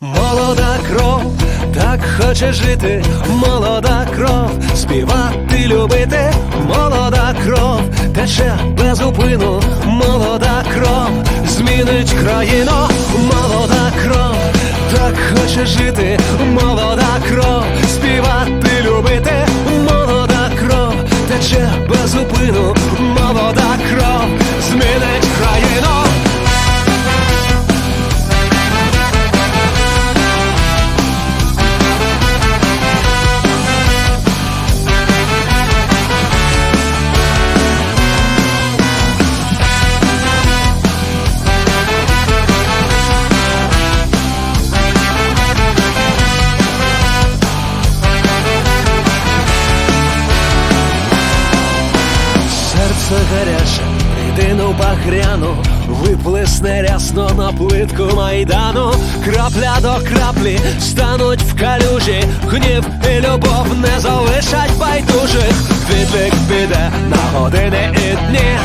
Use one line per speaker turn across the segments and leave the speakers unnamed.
Молода кров, так хоче жити, молода кров, співати, любити, молода кров, тече без упину, молода кров, змінить країну, молода кров, так хоче жити, Серце гаряче, прийдину багряну, виплесне рясно на плитку майдану, крапля до краплі стануть в калюжі, гнів і любов не залишать байдужих, відлік піде на години і дні,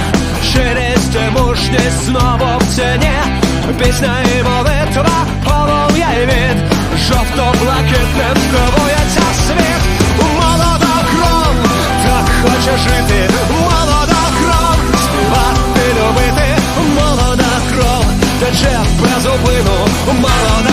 щирість і мужність знову в ціні, пісня і молитва, полум'я і від, жовто-блакитним здивує tomorrow